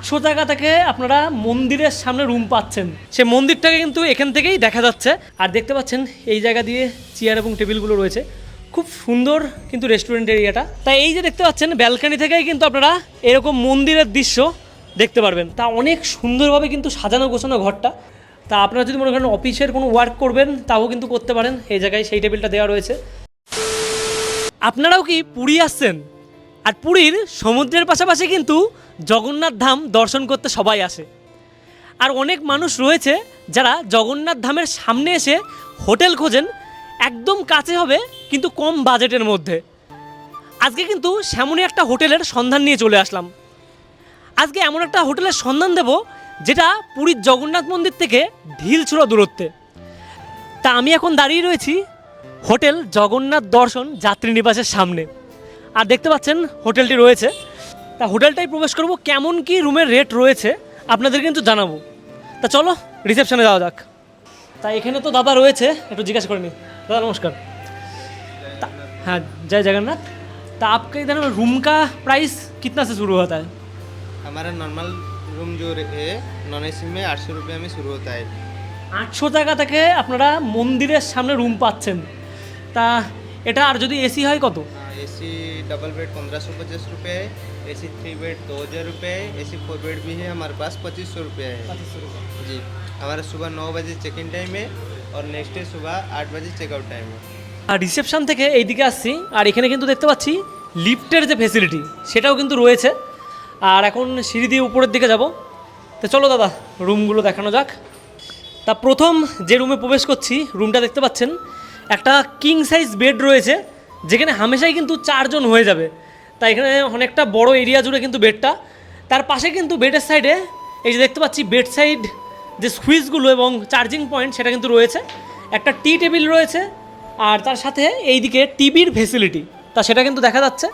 আটশো টাকা থেকে আপনারা মন্দিরের সামনে রুম পাচ্ছেন। সে মন্দিরটাকে কিন্তু এখান থেকেই দেখা যাচ্ছে। আর দেখতে পাচ্ছেন, এই জায়গা দিয়ে চেয়ার এবং টেবিলগুলো রয়েছে। খুব সুন্দর কিন্তু রেস্টুরেন্ট এরিয়াটা তাই এই যে দেখতে পাচ্ছেন ব্যালকানি থেকেই কিন্তু আপনারা এরকম মন্দিরের দৃশ্য দেখতে পারবেন। তা অনেক সুন্দরভাবে কিন্তু সাজানো গোছানো ঘরটা। তা আপনারা যদি মনে করেন অফিসের কোনো ওয়ার্ক করবেন, তাও কিন্তু করতে পারেন। এই জায়গায় সেই টেবিলটা দেওয়া রয়েছে। আপনারাও কি পুরী আসছেন? আর পুরীর সমুদ্রের পাশাপাশি কিন্তু জগন্নাথ ধাম দর্শন করতে সবাই আসে। আর অনেক মানুষ রয়েছে যারা জগন্নাথ ধামের সামনে এসে হোটেল খোঁজেন, একদম কাছে হবে কিন্তু কম বাজেটের মধ্যে। আজকে কিন্তু সেমনই একটা হোটেলের সন্ধান নিয়ে চলে আসলাম। আজকে এমন একটা হোটেলের সন্ধান দেব যেটা পুরীর জগন্নাথ মন্দির থেকে ঢিল ছোড়া দূরত্বে। তা আমি এখন দাঁড়িয়ে রয়েছি হোটেল জগন্নাথ দর্শন যাত্রী নিবাসের সামনে। আর দেখতে পাচ্ছেন হোটেলটি রয়েছে তা হোটেলটাই প্রবেশ করব কেমন কি রুমের রেট রয়েছে আপনাদের কিন্তু জানাবো তা চলো রিসেপশনে যাওয়া যাক তা এখানে তো দাদা রয়েছে একটু জিজ্ঞাসা করে নি दादा नमस्कार ता- हाँ जय जगन्नाथ तो आपका इधर रूम का प्राइस कितना से शुरू होता है हमारा नॉर्मल रूम जो है नॉन एसी में आठ सौ रुपये में शुरू होता है আটশো টাকা থেকে আপনারা মন্দিরের সামনে রুম পাচ্ছেন তা এটা আর যদি এসি হয় কত ए सी डबल बेड पंद्रह सौ पचास रुपये है ए सी थ्री बेड दो हज़ार रुपये है ए सी फोर बेड भी है हमारे पास पच्चीस सौ रुपये है जी हमारा सुबह नौ बजे चेक इन टाइम है और नेक्स्ट डे सुबह आठ बजे चेकआउट टाइम है আর রিসেপশন থেকে এইদিকে আসছি আর এখানে কিন্তু দেখতে পাচ্ছি লিফটের যে ফেসিলিটি সেটাও কিন্তু রয়েছে আর এখন সিঁড়ি দিয়ে উপরের দিকে যাব তো চলো দাদা রুমগুলো দেখানো যাক তা প্রথম যে রুমে প্রবেশ করছি রুমটা দেখতে পাচ্ছেন একটা কিং সাইজ বেড রয়েছে যেখানে হামেশাই কিন্তু চারজন হয়ে যাবে। তা এখানে অনেকটা বড় এরিয়া জুড়ে কিন্তু বেডটা। তার পাশে কিন্তু বেডের সাইডে এই যে দেখতে পাচ্ছি বেড সাইড যে সুইচগুলো এবং চার্জিং পয়েন্ট সেটা কিন্তু রয়েছে। একটা টি টেবিল রয়েছে আর তার সাথে এইদিকে টিভির ফেসিলিটি, তা সেটা কিন্তু দেখা যাচ্ছে।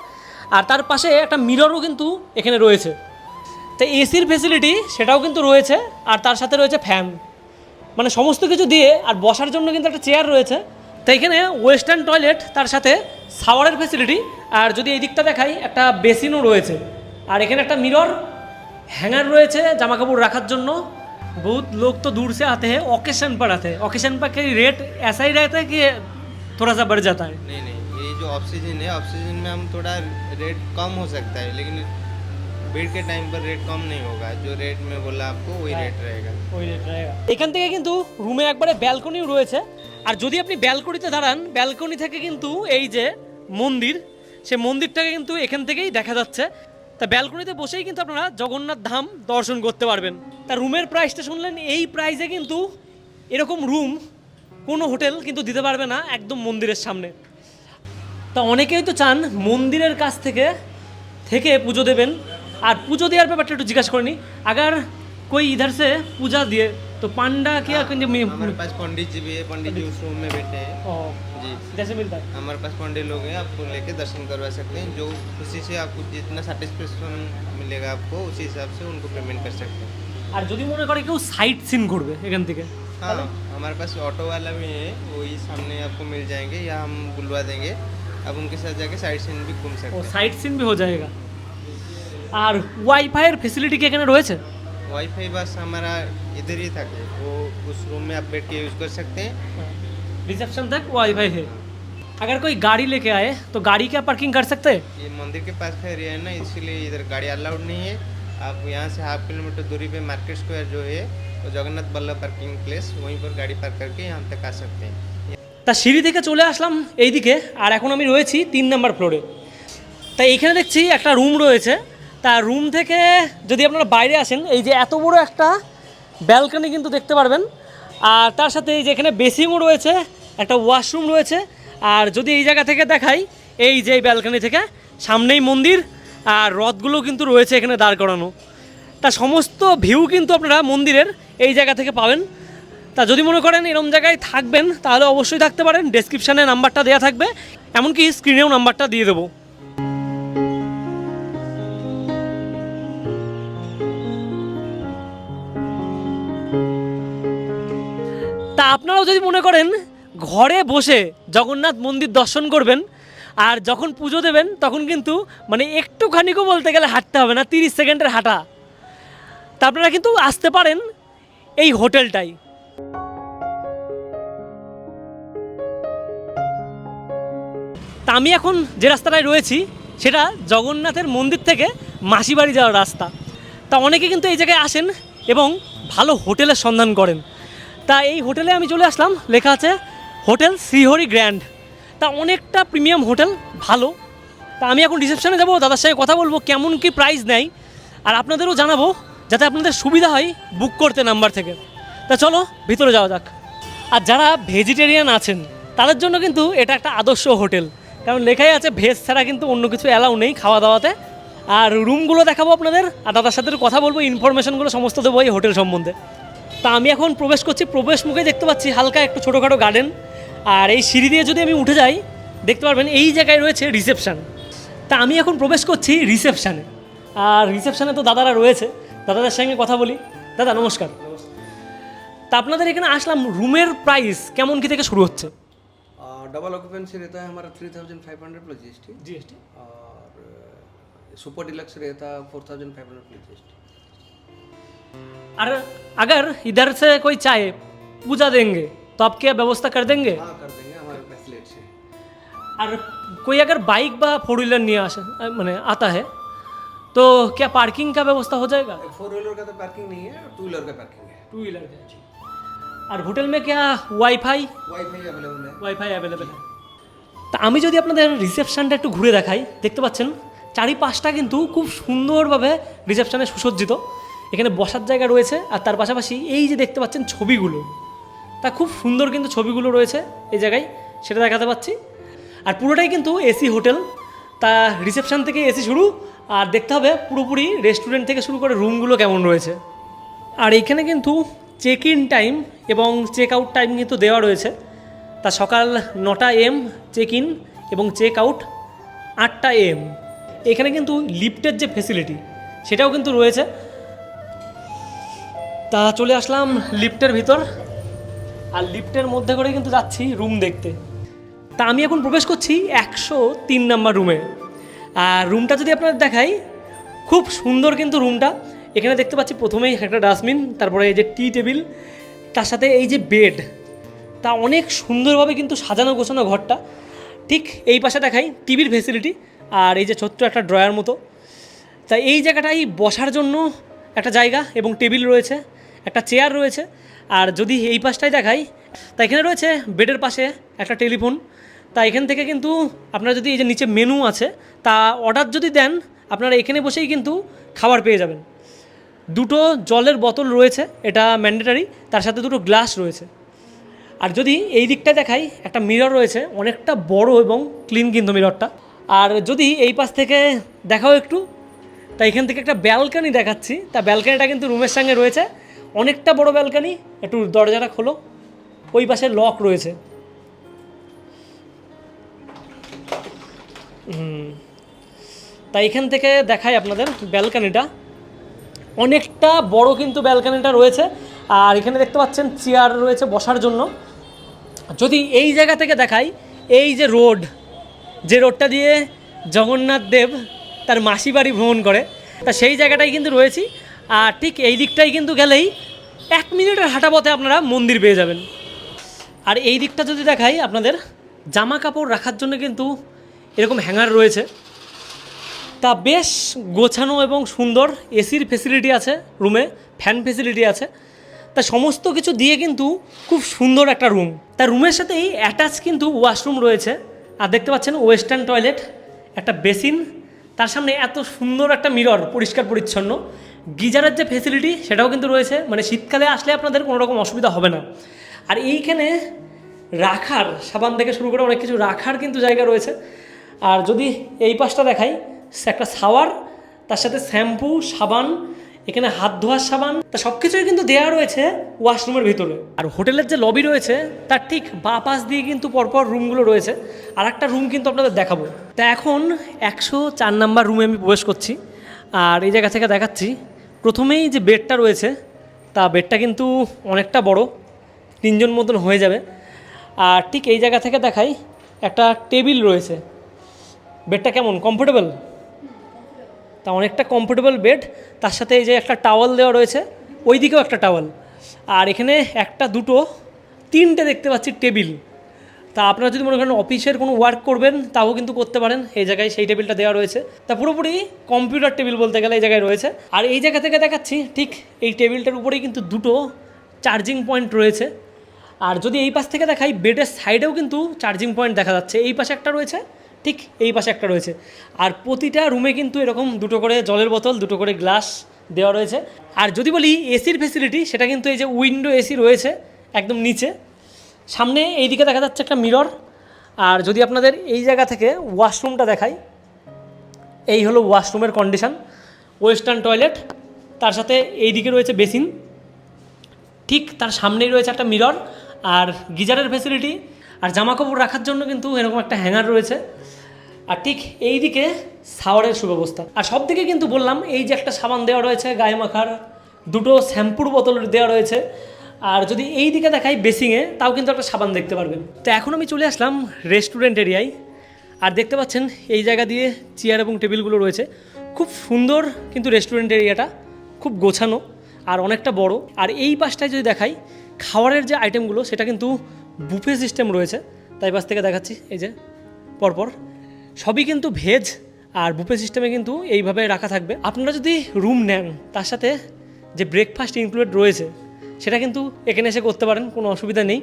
আর তার পাশে একটা মিররও কিন্তু এখানে রয়েছে। তো এসির ফেসিলিটি সেটাও কিন্তু রয়েছে আর তার সাথে রয়েছে ফ্যান। মানে সমস্ত কিছু দিয়ে আর বসার জন্য কিন্তু একটা চেয়ার রয়েছে। তো এখানে ওয়েস্টার্ন টয়লেট তার সাথে শাওয়ারের ফেসিলিটি আর যদি এই দিকটা দেখাই একটা বেসিনও রয়েছে আর এখানে একটা মিরর हैंगर রয়েছে জামা কাপড় রাখার জন্য बहुत लोग तो दूर से आते हैं ओकेशन पर आते हैं ओकेशन पर के रेट ऐसा ही रहता है कि थोड़ा सा बढ़ जाता है नहीं नहीं ये जो ऑफ सीजन है ऑफ सीजन में हम थोड़ा रेट कम हो सकता है लेकिन बेड के टाइम पर रेट कम नहीं होगा जो रेट में बोला आपको वही रेट रहेगा ওই রেট रहेगा এখান থেকে কিন্তু রুমে একবারে ব্যালকনিও রয়েছে আর যদি আপনি ব্যালকনিতে দাঁড়ান, ব্যালকনি থেকে কিন্তু এই যে মন্দির সে মন্দিরটাকে কিন্তু এখান থেকেই দেখা যাচ্ছে। তা ব্যালকনিতে বসেই কিন্তু আপনারা জগন্নাথ ধাম দর্শন করতে পারবেন। তা রুমের প্রাইসটা শুনলেন, এই প্রাইসে কিন্তু এরকম রুম কোনো হোটেল কিন্তু দিতে পারবে না একদম মন্দিরের সামনে। তা অনেকেই তো চান মন্দিরের কাছ থেকে থেকে পুজো দেবেন। আর পুজো দেওয়ার ব্যাপারটা একটু জিজ্ঞাসা করিনি। আগার কই ইধার সে পূজা দিয়ে तो पांडा क्या हाँ, करेंगे हमारे पास पंडित जी भी है पंडित जी उस रूम में बैठे हैं ओ, जी जैसे मिलता है हमारे पास पंडित लोग हैं आपको लेके दर्शन करवा सकते हैं जो खुशी से आपको जितना सेटिस्फेक्शन मिलेगा आपको उसी हिसाब से उनको पेमेंट कर सकते हैं আর যদি মনে করে কেউ সাইট সিন করবে এখান থেকে हाँ हमारे पास ऑटो वाला भी है वही सामने आपको मिल जाएंगे या हम बुलवा देंगे आप उनके साथ जाके साइड सीन भी घूम ও सकते हैं সাইট সিন भी हो जाएगा আর ওয়াইফাইয়ের ফেসিলিটি কি এখানে রয়েছে वाईफाई बस हमारा इधर ही था वो उस रूम में आप बैठ के यूज़ कर सकते हैं रिसेप्शन तक वाईफाई है अगर कोई गाड़ी लेके आए तो गाड़ी क्या पार्किंग कर सकते हैं ये मंदिर के पास का एरिया है ना इसीलिए इधर गाड़ी अलाउड नहीं है आप यहाँ से हाफ किलोमीटर दूरी पे मार्केट स्क्वायर जो है वो जगन्नाथ बल्लभ पार्किंग प्लेस वहीं पर गाड़ी पार्क करके यहाँ तक आ सकते हैं তা সিঁড়ি থেকে চলে আসলাম এইদিকে আর এখন আমি রয়েছি তিন নাম্বার ফ্লোরে তা এইখানে দেখছি একটা রুম রয়েছে তা রুম থেকে যদি আপনারা বাইরে আসেন, এই যে এত বড় একটা ব্যালকনি কিন্তু দেখতে পারবেন। আর তার সাথে এই যে এখানে বেসিংও রয়েছে, একটা ওয়াশরুম রয়েছে। আর যদি এই জায়গা থেকে দেখাই, এই যে ব্যালকনি থেকে, সামনেই মন্দির, আর রথগুলো কিন্তু রয়েছে এখানে দাঁড় করানো। তা সমস্ত ভিউ কিন্তু আপনারা মন্দিরের এই জায়গা থেকে পাবেন। তা যদি মনে করেন এরম জায়গায় থাকবেন, তাহলে অবশ্যই থাকতে পারেন। ডেসক্রিপশানে নাম্বারটা দেওয়া থাকবে। এমনকি স্ক্রিনেও নাম্বারটা দিয়ে দেবো। তা আপনারাও যদি মনে করেন, ঘরে বসে জগন্নাথ মন্দির দর্শন করবেন, আর যখন পুজো দেবেন, তখন কিন্তু মানে একটুখানিকও বলতে গেলে হাঁটতে হবে না, তিরিশ সেকেন্ডের হাঁটা। তা আপনারা কিন্তু আসতে পারেন এই হোটেলটাই তা আমি এখন যে রাস্তাটায় রয়েছি, সেটা জগন্নাথের মন্দির থেকে মাসিবাড়ি যাওয়ার রাস্তা। তা অনেকে কিন্তু এই জায়গায় আসেন এবং ভালো হোটেলের সন্ধান করেন। তা এই হোটেলে আমি চলে আসলাম। লেখা আছে, হোটেল শ্রীহরি গ্র্যান্ড। তা অনেকটা প্রিমিয়াম হোটেল, ভালো। তা আমি এখন রিসেপশনে যাব, দাদার সঙ্গে কথা বলব, কেমন কি প্রাইস নেয়। আর আপনাদেরও জানাব, যাতে আপনাদের সুবিধা হয় বুক করতে নাম্বার থেকে। তা চলো, ভিতরে যাওয়া যাক। আর যারা ভেজিটেরিয়ান আছেন, তাদের জন্য কিন্তু এটা একটা আদর্শ হোটেল। কারণ লেখাই আছে, ভেজ ছাড়া কিন্তু অন্য কিছু অ্যালাউ নেই খাওয়া দাওয়াতে আর রুমগুলো দেখাবো আপনাদের, আর দাদার সাথে কথা বলব, ইনফরমেশনগুলো সমস্ত দেবো এই হোটেল সম্বন্ধে। তা আমি এখন প্রবেশ করছি প্রবেশ মুখে দেখতে পাচ্ছি হালকা একটু ছোটোখাটো গার্ডেন আর এই সিঁড়ি দিয়ে যদি আমি উঠে যাই দেখতে পারবেন এই জায়গায় রয়েছে রিসেপশন তা আমি এখন প্রবেশ করছি রিসেপশানে আর রিসেপশানে তো দাদারা রয়েছে দাদাদের সঙ্গে কথা বলি দাদা নমস্কার তা আপনাদের এখানে আসলাম রুমের প্রাইস কেমন কি থেকে শুরু হচ্ছে डबल ऑक्यूपेंसी रहता है हमारा three thousand five hundred plus G S T GST और सुपर डिलक्स रहता है four thousand five hundred plus G S T और अगर इधर से कोई चाहे पूजा देंगे तो आप क्या व्यवस्था कर देंगे हाँ कर देंगे हमारे फैसिलिटी से और कोई अगर बाइक बा फोर व्हीलर नहीं आशा मैंने आता है तो क्या पार्किंग का व्यवस्था हो जाएगा फोर व्हीलर का तो पार्किंग नहीं है टू व्हीलर का पार्किंग है टू व्हीलर का और होटल में क्या वाईफाई वाईफाई अवेलेबल है ওয়াইফাই অ্যাভেলেবেল তা আমি যদি আপনাদের রিসেপশনটা একটু ঘুরে দেখাই দেখতে পাচ্ছেন চারিপাশটা কিন্তু খুব সুন্দরভাবে রিসেপশনে সুসজ্জিত এখানে বসার জায়গা রয়েছে আর তার পাশাপাশি এই যে দেখতে পাচ্ছেন ছবিগুলো, তা খুব সুন্দর কিন্তু ছবিগুলো রয়েছে এই জায়গায়, সেটা দেখাতে পাচ্ছি। আর পুরোটাই কিন্তু এসি হোটেল, তা রিসেপশন থেকে এসি শুরু, আর দেখতে হবে পুরোপুরি রেস্টুরেন্ট থেকে শুরু করে রুমগুলো কেমন রয়েছে। আর এখানে কিন্তু চেক ইন টাইম এবং চেক আউট টাইম কিন্তু দেওয়া রয়েছে। তা সকাল নটা এম চেক ইন এবং চেক আউট আটটা এম। এখানে কিন্তু লিফটের যে ফেসিলিটি সেটাও কিন্তু রয়েছে। তা চলে আসলাম লিফটের ভিতর। আর লিফটের মধ্যে করে কিন্তু যাচ্ছি রুম দেখতে। তা আমি এখন প্রবেশ করছি একশো তিন নাম্বার রুমে। আর রুমটা যদি আপনাদের দেখাই, খুব সুন্দর কিন্তু রুমটা। এখানে দেখতে পাচ্ছি প্রথমেই একটা ডাস্টবিন, তারপরে এই যে টি টেবিল, তার সাথে এই যে বেড। তা অনেক সুন্দরভাবে কিন্তু সাজানো গোছানো ঘরটা। ঠিক এই পাশে দেখাই টিভির ফেসিলিটি আর এই যে ছোট্ট একটা ড্রয়ার মতো। তা এই জায়গাটাই বসার জন্য একটা জায়গা এবং টেবিল রয়েছে। একটা চেয়ার রয়েছে, আর যদি এই পাশটাই দেখাই, তা এখানে রয়েছে বেডের পাশে একটা টেলিফোন। তা এখান থেকে কিন্তু আপনারা যদি এই যে নিচে মেনু আছে, তা অর্ডার যদি দেন, আপনারা এখানে বসেই কিন্তু খাবার পেয়ে যাবেন। দুটো জলের বোতল রয়েছে, এটা ম্যান্ডেটারি, তার সাথে দুটো গ্লাস রয়েছে। আর যদি এই দিকটায় দেখাই, একটা মিরর রয়েছে, অনেকটা বড় এবং ক্লিন কিন্তু মিররটা। আর যদি এই পাশ থেকে দেখাও একটু, তা এখান থেকে একটা ব্যালকানি দেখাচ্ছি, তা ব্যালকানিটা কিন্তু রুমের সঙ্গে রয়েছে অনেকটা বড় ব্যালকানি, একটু দরজাটা খোলো। ওই পাশে লক রয়েছে। হুম। তা এখান থেকে দেখাই আপনাদের ব্যালকানিটা। অনেকটা বড় কিন্তু ব্যালকানিটা রয়েছে। আর এখানে দেখতে পাচ্ছেন চেয়ার রয়েছে বসার জন্য। যদি এই জায়গা থেকে দেখাই, এই যে রোড, যে রোডটা দিয়ে জগন্নাথ দেব তার মাসি বাড়ি ভ্রমণ করে, তা সেই জায়গাটাই কিন্তু রয়েছি। আর ঠিক এই দিকটাই কিন্তু গেলেই এক মিনিটের হাঁটা পথে আপনারা মন্দির পেয়ে যাবেন। আর এই দিকটা যদি দেখাই আপনাদের, জামা কাপড় রাখার জন্য কিন্তু এরকম হ্যাঙ্গার রয়েছে। তা বেশ গোছানো এবং সুন্দর এসির ফেসিলিটি আছে রুমে ফ্যান ফেসিলিটি আছে। তা সমস্ত কিছু দিয়ে কিন্তু খুব সুন্দর একটা রুম তা রুমের সাথেই অ্যাটাচ কিন্তু ওয়াশরুম রয়েছে। আর দেখতে পাচ্ছেন ওয়েস্টার্ন টয়লেট একটা বেসিন তার সামনে এত সুন্দর একটা মিরর পরিষ্কার পরিচ্ছন্ন। গিজারের যে ফেসিলিটি সেটাও কিন্তু রয়েছে। মানে শীতকালে আসলে আপনাদের কোনো রকম অসুবিধা হবে না। আর এইখানে রাখার, সাবান থেকে শুরু করে অনেক কিছু রাখার কিন্তু জায়গা রয়েছে। আর যদি এই পাশটা দেখাই একটা শাওয়ার, তার সাথে শ্যাম্পু, সাবান, এখানে হাত ধোয়ার সাবান, তা সব কিছুই কিন্তু দেওয়া রয়েছে ওয়াশরুমের ভিতরে। আর হোটেলের যে লবি রয়েছে, তার ঠিক বা পাশ দিয়ে কিন্তু পরপর রুমগুলো রয়েছে। আর একটা রুম কিন্তু আপনাদের দেখাবো। তা এখন একশো চার নাম্বার রুমে আমি প্রবেশ করছি। আর এই জায়গা থেকে দেখাচ্ছি প্রথমেই যে বেডটা রয়েছে, তা বেডটা কিন্তু অনেকটা বড়, তিনজন মতন হয়ে যাবে। আর ঠিক এই জায়গা থেকে দেখাই, একটা টেবিল রয়েছে। বেডটা কেমন? কমফোর্টেবল? তা অনেকটা কমফোর্টেবল বেড। তার সাথে এই যে একটা টাওয়াল দেওয়া রয়েছে ওই দিকেও একটা টাওয়াল। আর এখানে একটা দুটো, তিনটে দেখতে পাচ্ছি টেবিল। তা আপনারা যদি মনে করেন অফিসের কোনো ওয়ার্ক করবেন, তাও কিন্তু করতে পারেন। এই জায়গায় সেই টেবিলটা দেওয়া রয়েছে। তা পুরোপুরি কম্পিউটার টেবিল বলতে গেলে এই জায়গায় রয়েছে। আর এই জায়গা থেকে দেখাচ্ছি, ঠিক এই টেবিলটার উপরেই কিন্তু দুটো চার্জিং পয়েন্ট রয়েছে। আর যদি এই পাশ থেকে দেখাই বেডের সাইডেও কিন্তু চার্জিং পয়েন্ট দেখা যাচ্ছে। এই পাশে একটা রয়েছে, ঠিক এই পাশে একটা রয়েছে। আর প্রতিটা রুমে কিন্তু এরকম দুটো করে জলের বোতল, দুটো করে গ্লাস দেওয়া রয়েছে। আর যদি বলি এসির ফেসিলিটি সেটা কিন্তু এই যে উইন্ডো এসি রয়েছে, একদম নিচে। সামনে এই দিকে দেখা যাচ্ছে একটা মিরর আর যদি আপনাদের এই জায়গা থেকে ওয়াশরুমটা দেখাই, এই হলো ওয়াশরুমের কন্ডিশন ওয়েস্টার্ন টয়লেট তার সাথে এই দিকে রয়েছে বেসিন ঠিক তার সামনেই রয়েছে একটা মিরর আর গিজারের ফেসিলিটি আর জামা কাপড় রাখার জন্য কিন্তু এরকম একটা হ্যাঙ্গার রয়েছে, আর ঠিক এই দিকে শাওয়ারের সুব্যবস্থা। আর সব দিকে কিন্তু বললাম, এই যে একটা সাবান দেওয়া রয়েছে, গায়ে মাখার, দুটো শ্যাম্পুর বোতল দেওয়া রয়েছে আর যদি এই দিকে দেখাই বেসিংয়ে, তাও কিন্তু একটা সাবান দেখতে পারবেন। তো এখন আমি চলে আসলাম রেস্টুরেন্ট এরিয়ায়। আর দেখতে পাচ্ছেন, এই জায়গা দিয়ে চেয়ার এবং টেবিলগুলো রয়েছে। খুব সুন্দর কিন্তু রেস্টুরেন্ট এরিয়াটা, খুব গোছানো আর অনেকটা বড়। আর এই পাশটায় যদি দেখাই খাওয়ারের যে আইটেমগুলো, সেটা কিন্তু বুফে সিস্টেম রয়েছে। তাই পাশ থেকে দেখাচ্ছি, এই যে পরপর। সবই কিন্তু ভেজ আর বুফে সিস্টেমে কিন্তু এইভাবে রাখা থাকবে। আপনারা যদি রুম নেন, তার সাথে যে ব্রেকফাস্ট ইনক্লুডেড রয়েছে সেটা কিন্তু এখানে এসে করতে পারেন, কোনো অসুবিধা নেই।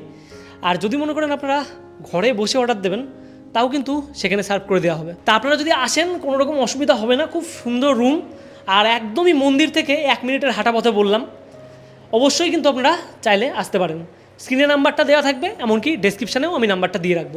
আর যদি মনে করেন আপনারা ঘরে বসে অর্ডার দেবেন, তাও কিন্তু সেখানে সার্ভ করে দেওয়া হবে। তা আপনারা যদি আসেন, কোনো রকম অসুবিধা হবে না, খুব সুন্দর রুম আর একদমই মন্দির থেকে এক মিনিটের হাঁটা পথে বললাম। অবশ্যই কিন্তু আপনারা চাইলে আসতে পারেন। স্ক্রিনে নাম্বারটা দেওয়া থাকবে, এমনকি ডেসক্রিপশানেও আমি নাম্বারটা দিয়ে রাখব।